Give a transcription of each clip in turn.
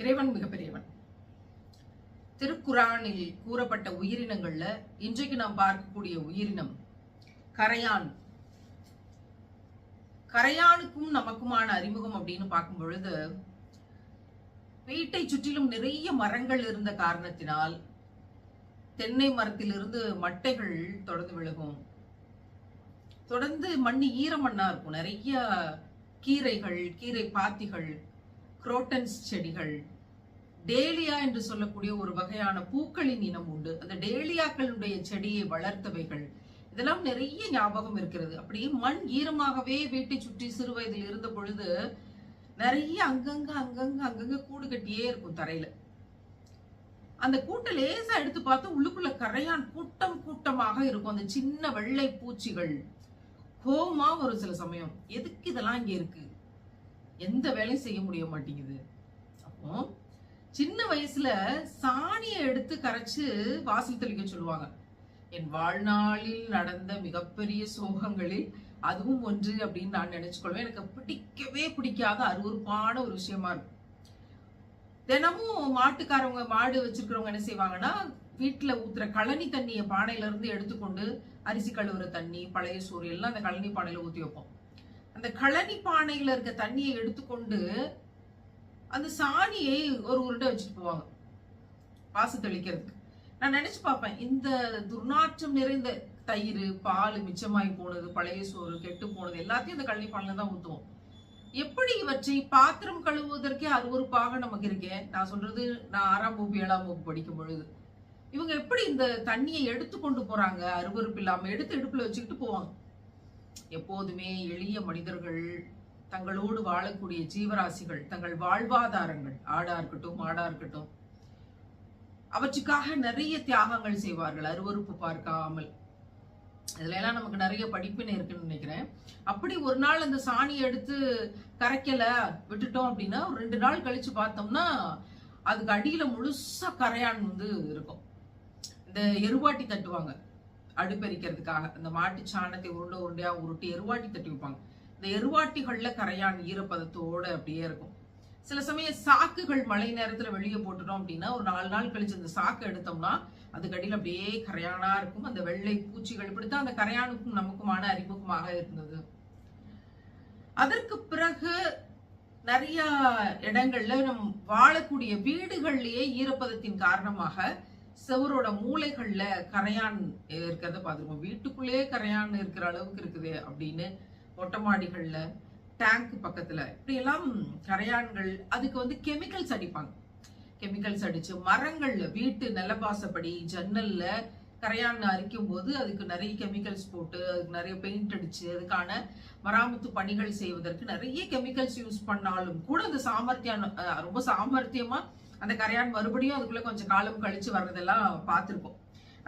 இறைவன் மிகப்பெரியவன். திருக்குறானில் கூறப்பட்ட உயிரினங்கள்ல இன்றைக்கு நாம் பார்க்கக்கூடிய உயிரினம் கரையான். கரையானுக்கும் நமக்குமான அறிமுகம் அப்படின்னு பார்க்கும் பொழுது வீட்டை சுற்றிலும் நிறைய மரங்கள் இருந்த காரணத்தினால் தென்னை மரத்திலிருந்து மட்டைகள் தொடர்ந்து விழுகும். தொடர்ந்து மண் ஈர மண்ணா இருக்கும். நிறைய கீரைகள் கீரை பாத்திகள் குரோட்டன்ஸ் செடிகள். டேலியா என்று சொல்லக்கூடிய ஒரு வகையான பூக்களின் இனம் உண்டு. அந்த டேலியாக்களுடைய செடியை வளர்த்தவைகள். இதெல்லாம் நிறைய ஞாபகம் இருக்கிறது. அப்படியே மண் ஈரமாகவே வீட்டை சுற்றி சிறு வயதில் இருந்த பொழுது நிறைய அங்கங்க அங்கங்க அங்கங்க கூடு கட்டியே இருக்கும் தரையில. அந்த கூட்டை லேசா எடுத்து பார்த்தா உள்ளுக்குள்ள கரையான் கூட்டம் கூட்டமாக இருக்கும். அந்த சின்ன வெள்ளை பூச்சிகள். கோமா ஒரு சில சமயம். எதுக்கு இதெல்லாம் இங்க இருக்கு? எந்த வேலையும் செய்ய முடிய மாட்டேங்குது. அப்போ சின்ன வயசுல சாணியை எடுத்து கரைச்சு வாசல் தெளிக்க சொல்லுவாங்க. என் வாழ்நாளில் நடந்த மிகப்பெரிய சோகங்களில் அதுவும் ஒன்று அப்படின்னு நான் நினைச்சுக்கொள்வேன். எனக்கு பிடிக்கவே பிடிக்காத அருவருப்பான ஒரு விஷயமா இருக்கும். தினமும் மாட்டுக்காரவங்க மாடு வச்சிருக்கிறவங்க என்ன செய்வாங்கன்னா வீட்டுல ஊத்துற கழனி தண்ணியை பானையில இருந்து எடுத்துக்கொண்டு அரிசி கழுவுற தண்ணி பழைய சோறு எல்லாம் அந்த கழனி பானையில ஊத்தி வைப்போம். அந்த கழனி பானையில இருக்க தண்ணியை எடுத்துக்கொண்டு அந்த சாணியை ஒரு உருண்டை வச்சுட்டு போவாங்க. வாச தெளிக்கிறதுக்கு. நான் நினைச்சு பார்ப்பேன் இந்த துர்நாற்றம் நிறைந்த தயிர் பால் மிச்சமாகி போனது பழைய சோறு கெட்டு போனது எல்லாத்தையும் இந்த கழனி பானையில தான் ஊற்றுவோம் எப்படி இவற்றை பாத்திரம் கழுவுவதற்கே அருவருப்பாக நமக்கு இருக்கேன் நான் சொல்றது நான் ஆறாம் வகுப்பு ஏழாம் வகுப்பு படிக்கும் பொழுது. இவங்க எப்படி இந்த தண்ணியை எடுத்து கொண்டு போறாங்க? அருவருப்பு இல்லாம எடுத்து இடுப்புல வச்சுக்கிட்டு போவாங்க. எப்போதுமே எளிய மனிதர்கள் தங்களோடு வாழக்கூடிய ஜீவராசிகள் தங்கள் வாழ்வாதாரங்கள் ஆடா இருக்கட்டும் மாடா இருக்கட்டும் அவற்றுக்காக நிறைய தியாகங்கள் செய்வார்கள். அருவருப்பு பார்க்காமல். இதுல எல்லாம் நமக்கு நிறைய படிப்பினை இருக்குன்னு நினைக்கிறேன். அப்படி ஒரு நாள் அந்த சாணியை எடுத்து கரைக்கல விட்டுட்டோம் அப்படின்னா ஒரு ரெண்டு நாள் கழிச்சு பார்த்தோம்னா அதுக்கு அடியில முழுசா கரையான் வந்து இருக்கும். இந்த எருவாட்டி தட்டுவாங்க. அடுப்பெரிக்கிறதுக்காக. அந்த மாட்டு சாணத்தை உருண்டை உருண்டையா உருட்டி எருவாட்டி தட்டி வைப்பாங்க. இந்த எருவாட்டிகள்ல கரையான் ஈரப்பதத்தோட அப்படியே இருக்கும். சில சமயம் சாக்குகள் மழை நேரத்துல வெளியே போட்டுட்டோம் அப்படின்னா ஒரு நாலு நாள் கழிச்சு அந்த சாக்கு எடுத்தோம்னா அதுக்கு அடியில் அப்படியே கரையானா இருக்கும். அந்த வெள்ளை பூச்சிகள் இப்படித்தான் அந்த கரையானுக்கும் நமக்குமான அறிமுகமாக இருந்தது. அதற்கு பிறகு நிறைய இடங்கள்ல நம் வாழக்கூடிய வீடுகள்லயே ஈரப்பதத்தின் காரணமாக செவரோட மூளைகள்ல கரையான் இருக்கிறத பார்த்துருக்கோம் வீட்டுக்குள்ளேயே கரையான் இருக்கிற அளவுக்கு இருக்குது அப்படின்னு மொட்டை மாடிகள்ல டேங்க் பக்கத்துல. இப்படி எல்லாம் கரையான்கள் அதுக்கு வந்து கெமிக்கல்ஸ் அடிப்பாங்க. கெமிக்கல்ஸ் அடிச்சு மரங்கள்ல வீட்டு நிலவாசப்படி ஜன்னல்ல கரையான் அரிக்கும் போது அதுக்கு நிறைய கெமிக்கல்ஸ் போட்டு அதுக்கு நிறைய பெயிண்ட் அடிச்சு அதுக்கான மராமத்து பணிகள் செய்வதற்கு நிறைய கெமிக்கல்ஸ் யூஸ் பண்ணாலும் கூட அந்த சாமர்த்தியம் ரொம்ப சாமர்த்தியமா அந்த கரையான் மறுபடியும் அதுக்குள்ள கொஞ்சம் காலம் கழிச்சு வர்றதெல்லாம் பார்த்திருப்போம்.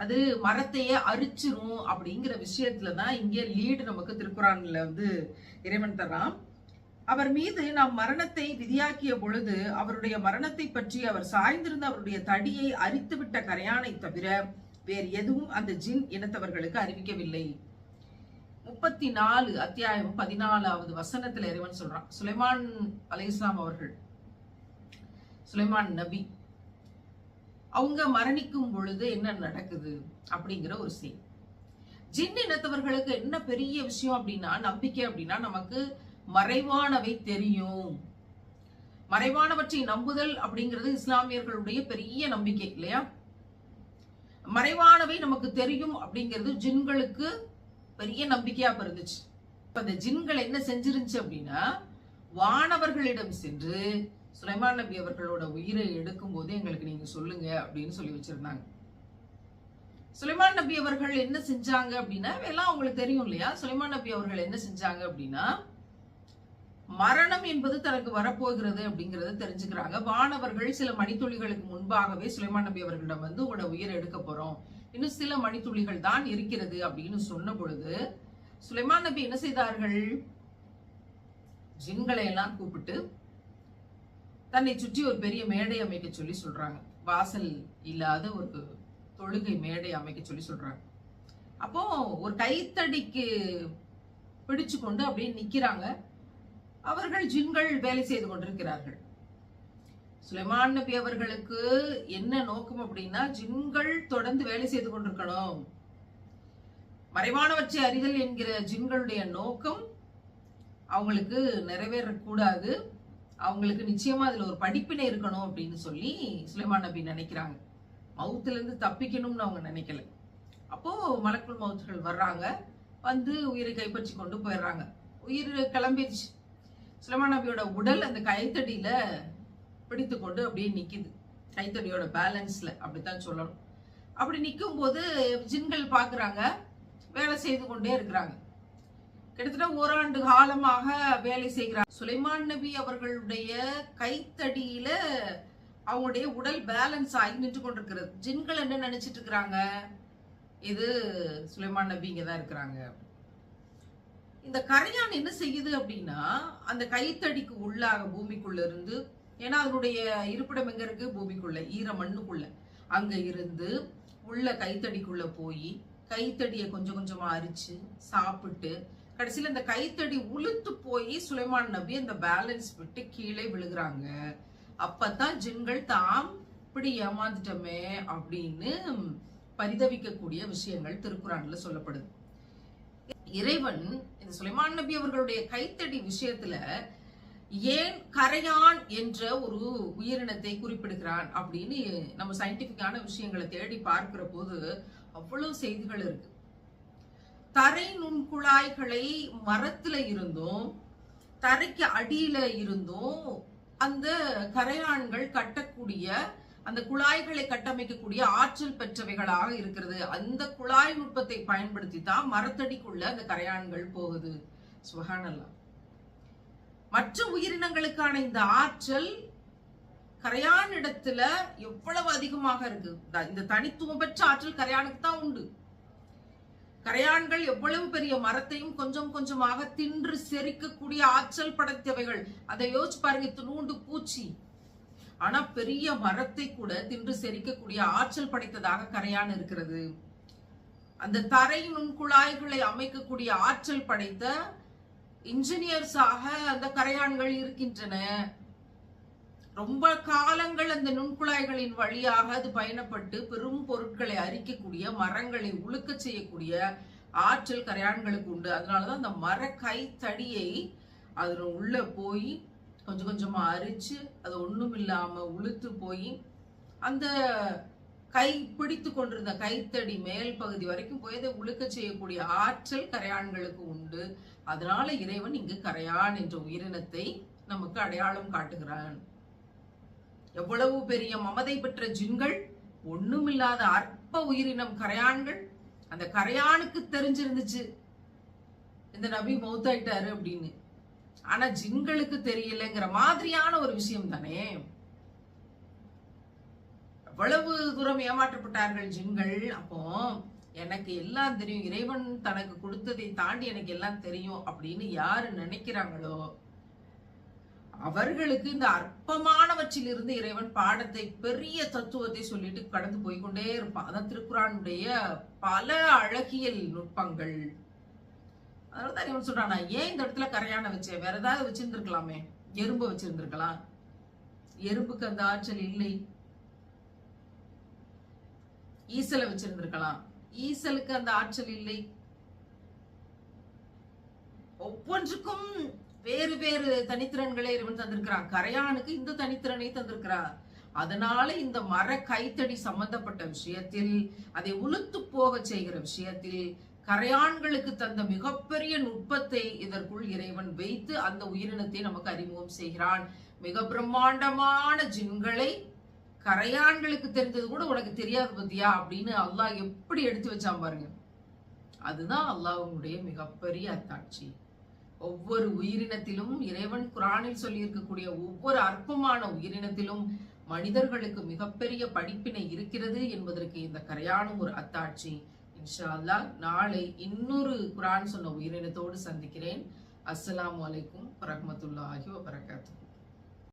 அது மரத்தையே அரிச்சிரும் அப்படிங்கிற விஷயத்துல தான் இங்கே லீடு நமக்கு திருக்குறான்ல வந்து இறைவன் தர்றான். அவர் மீது நாம் மரணத்தை விதியாக்கிய பொழுது அவருடைய மரணத்தை பற்றி அவர் சாய்ந்திருந்த அவருடைய தடியை அரித்துவிட்ட கரையானை தவிர வேறு எதுவும் அந்த ஜின் இனத்தவர்களுக்கு அறிவிக்கவில்லை. முப்பத்தி நாலு அத்தியாயம் பதினாலாவது வசனத்துல இறைவன் சொல்றான். சுலைமான் அலை அவர்கள் சுலைமான் நபி. அவங்க மரணிக்கும் பொழுது என்ன நடக்குது அப்படிங்கிற ஒரு செய்தி ஜின் இனத்தவர்களுக்கு என்ன பெரிய விஷயம் அப்படின்னா நம்பிக்கை அப்படின்னா நமக்கு மறைவானவை தெரியும். மறைவானவற்றை நம்புதல் அப்படிங்கிறது இஸ்லாமியர்களுடைய பெரிய நம்பிக்கை இல்லையா? மறைவானவை நமக்கு தெரியும் அப்படிங்கிறது ஜின்களுக்கு பெரிய நம்பிக்கையா பிறந்துச்சு. இப்ப இந்த ஜின்கள் என்ன செஞ்சிருந்துச்சு அப்படின்னா வானவர்களிடம் சென்று சுலைமான் நபி அவர்களோட உயிரை எடுக்கும் போது எங்களுக்கு நீங்க சொல்லுங்க அப்படின்னு சொல்லி வச்சிருந்தாங்க. சுலைமான் நபி அவர்கள் என்ன செஞ்சாங்க அப்படின்னா எல்லாம் அவங்களுக்கு தெரியும் இல்லையா? சுலைமான் நபி அவர்கள் என்ன செஞ்சாங்க அப்படின்னா மரணம் என்பது தனக்கு வரப்போகிறது அப்படிங்கறத தெரிஞ்சுக்கிறாங்க. வானவர்கள் சில மணித்துளிகளுக்கு முன்பாகவே சுலைமான் நபி அவர்களிடம் வந்து உங்களோட உயிரை எடுக்க போறோம். இன்னும் சில மணித்துளிகள் தான் இருக்கிறது அப்படின்னு சொன்ன பொழுது சுலைமான் நபி என்ன செய்தார்கள்? ஜின்களை எல்லாம் கூப்பிட்டு தன்னை சுற்றி ஒரு பெரிய மேடை அமைக்க சொல்லி சொல்றாங்க. வாசல் இல்லாத ஒரு தொழுகை மேடை அமைக்க சொல்லி சொல்றாங்க. அப்போ ஒரு கைத்தடிக்கு பிடிச்சு கொண்டு அப்படியே நிக்கிறாங்க. அவர்கள் ஜின்கள் வேலை செய்து கொண்டிருக்கிறார்கள். சுலைமான் நபி அவர்களுக்கு என்ன நோக்கம் அப்படின்னா ஜின்கள் தொடர்ந்து வேலை செய்து கொண்டிருக்கணும். மறைவானவற்றை அறிதல் என்கிற ஜின்களுடைய நோக்கம் அவங்களுக்கு நிறைவேறக்கூடாது. அவங்களுக்கு நிச்சயமா அதுல ஒரு படிப்பினை இருக்கணும் அப்படின்னு சொல்லி சுலைமான் நபி நினைக்கிறாங்க. மவுத்துல இருந்து தப்பிக்கணும்னு அவங்க நினைக்கல. அப்போ மலக்குள் மவுத்துகள் வர்றாங்க. வந்து உயிரை கைப்பற்றி கொண்டு போயிடுறாங்க. உயிர் கிளம்பிடுச்சு சுலைமான் நபியோட உடல் அந்த கைத்தடியில பிடித்து கொண்டு அப்படியே நிக்குது. கைத்தடியோட பேலன்ஸ்ல அப்படித்தான் சொல்லணும். அப்படி நிற்கும் போது ஜின்கள் பாக்குறாங்க. வேலை செய்து கொண்டே இருக்கிறாங்க. கிட்டத்தட்ட ஓராண்டு காலமாக வேலை செய்கிறார். சுலைமான் நபி அவர்களுடைய கைத்தடியில அவங்களுடைய உடல் பேலன்ஸ் ஆகி நின்று கொண்டிருக்கிறது. ஜின்கள் என்ன நினைச்சிட்டு இருக்கிறாங்க? இது சுலைமான் நபி தான் இருக்கிறாங்க. இந்த கரையான் என்ன செய்யுது அப்படின்னா அந்த கைத்தடிக்கு உள்ளாக பூமிக்குள்ள இருந்து ஏன்னா அதனுடைய இருப்பிடம் எங்க இருக்கு? பூமிக்குள்ள ஈர மண்ணுக்குள்ள. அங்க இருந்து உள்ள கைத்தடிக்குள்ள போய் கைத்தடியை கொஞ்சம் கொஞ்சமா அரிச்சு சாப்பிட்டு கடைசியில் இந்த கைத்தடி உளுத்து போய் சுலைமான் நபி அந்த பேலன்ஸ் விட்டு கீழே விழுகிறாங்க. அப்பதான் ஜின்கள் தாம் இப்படி ஏமாந்துட்டோமே அப்படின்னு பரிதவிக்கக்கூடிய விஷயங்கள் திருக்குறான்ல சொல்லப்படுது. இறைவன் இந்த சுலைமான் நபி அவர்களுடைய கைத்தடி விஷயத்துல ஏன் கரையான் என்ற ஒரு உயிரினத்தை குறிப்பிடுகிறான் அப்படின்னு நம்ம சயின்டிபிக்கான விஷயங்களை தேடி பார்க்கிற போது அவ்வளவு செய்திகள் இருக்கு. தரை நுண்குழாய்களை மரத்துல இருந்தும் தரைக்கு அடியில இருந்தும் அந்த கரையான்கள் கட்டக்கூடிய அந்த குழாய்களை கட்டமைக்கக்கூடிய ஆற்றல் பெற்றவைகளாக இருக்கிறது. அந்த குழாய் நுட்பத்தை பயன்படுத்தி தான் மரத்தடிக்குள்ள அந்த கரையான்கள் போகுது. சுபஹானல்லா மற்ற உயிரினங்களுக்கான இந்த ஆற்றல் கரையான் இடத்துல எவ்வளவு அதிகமாக இருக்கு? இந்த தனித்துவம் பெற்ற ஆற்றல் கரையானுக்கு தான் உண்டு. கரையான்கள் எவ்வளவு பெரிய மரத்தையும் கொஞ்சம் கொஞ்சமாக தின்று செரிக்கக்கூடிய ஆற்றல் படைத்தவைகள். அதை யோசிச்சு பாருங்க துணூண்டு பூச்சி. ஆனா பெரிய மரத்தை கூட தின்று செரிக்கக்கூடிய ஆற்றல் படைத்ததாக கரையான் இருக்கிறது. அந்த தரை நுண்குழாய்களை அமைக்கக்கூடிய ஆற்றல் படைத்த இன்ஜினியர்ஸாக அந்த கரையான்கள் இருக்கின்றன. ரொம்ப காலங்கள் அந்த நுண்குழாய்களின் வழியாக அது பயணப்பட்டு பெரும் பொருட்களை அரிக்கக்கூடிய மரங்களை உழுக்க செய்யக்கூடிய ஆற்றல் கரையான்களுக்கு உண்டு. அதனாலதான் அந்த மர கைத்தடியை அதில் உள்ள போய் கொஞ்சம் கொஞ்சமா அரிச்சு அது ஒண்ணும் இல்லாம உளுத்து போய் அந்த கை பிடித்து கொண்டிருந்த கைத்தடி மேல் பகுதி வரைக்கும் போய் அதை உழுக்க செய்யக்கூடிய ஆற்றல் கரையான்களுக்கு உண்டு. அதனால இறைவன் இங்கு கரையான் என்ற உயிரினத்தை நமக்கு அடையாளம் காட்டுகிறான். எவ்வளவு பெரிய மமதை பெற்ற ஜின்கள் ஒண்ணுமில்லாத அற்ப உயிரினம் கரையான்கள். அந்த கரையானுக்கு தெரிஞ்சிருந்துச்சு. இந்த நபி மௌத்தாயிட்டாரு அப்படின்னு. ஆனா ஜின்களுக்கு தெரியலங்கிற மாதிரியான ஒரு விஷயம் தானே. எவ்வளவு தூரம் ஏமாற்றப்பட்டார்கள் ஜின்கள். அப்போ எனக்கு எல்லாம் தெரியும். இறைவன் தனக்கு கொடுத்ததை தாண்டி எனக்கு எல்லாம் தெரியும் அப்படின்னு யாரு நினைக்கிறாங்களோ அவர்களுக்கு இந்த அற்பமானவற்றிலிருந்து இறைவன் பாடத்தை பெரிய தத்துவத்தை சொல்லிட்டு கடந்து போய்கொண்டே இருப்பான். அதான் திருக்குறானுடைய பல அழகியல் நுட்பங்கள். அதனாலதான் இவன் சொல்றான் நான் ஏன் இந்த இடத்துல கரையான வச்சேன்? வேற ஏதாவது வச்சிருந்துருக்கலாமே? எறும்பு வச்சிருந்திருக்கலாம். எறும்புக்கு அந்த ஆற்றல் இல்லை. ஈசலை வச்சிருந்திருக்கலாம். ஈசலுக்கு அந்த ஆற்றல் இல்லை. ஒவ்வொன்றுக்கும் வேறு வேறு தனித்திறன்களை இறைவன் தந்திருக்கிறான். கரையானுக்கு இந்த தனித்திறனை தந்திருக்கிறார். அதனால இந்த மர கைத்தடி சம்பந்தப்பட்ட விஷயத்தில் அதை உளுத்து போக செய்கிற விஷயத்தில் கரையான்களுக்கு தந்த மிகப்பெரிய நுட்பத்தை இதற்குள் இறைவன் வைத்து அந்த உயிரினத்தை நமக்கு அறிமுகம் செய்கிறான். மிக பிரம்மாண்டமான ஜின்களை கரையான்களுக்கு தெரிஞ்சது கூட உனக்கு தெரியாது பத்தியா அப்படின்னு அல்லாஹ் எப்படி எடுத்து வச்சான் பாருங்க. அதுதான் அல்லாஹ் மிகப்பெரிய அத்தாட்சி. ஒவ்வொரு உயிரினத்திலும் இறைவன் குரானில் சொல்லியிருக்கக்கூடிய ஒவ்வொரு அற்பமான உயிரினத்திலும் மனிதர்களுக்கு மிகப்பெரிய படிப்பினை இருக்கிறது என்பதற்கு இந்த கரையானும் ஒரு அத்தாட்சி. இன்ஷா அல்லாஹ் நாளை இன்னொரு குரான் சொன்ன உயிரினத்தோடு சந்திக்கிறேன். அஸ்ஸலாமு அலைக்கும் வரஹ்மத்துல்லாஹி வபரகாத்துஹு.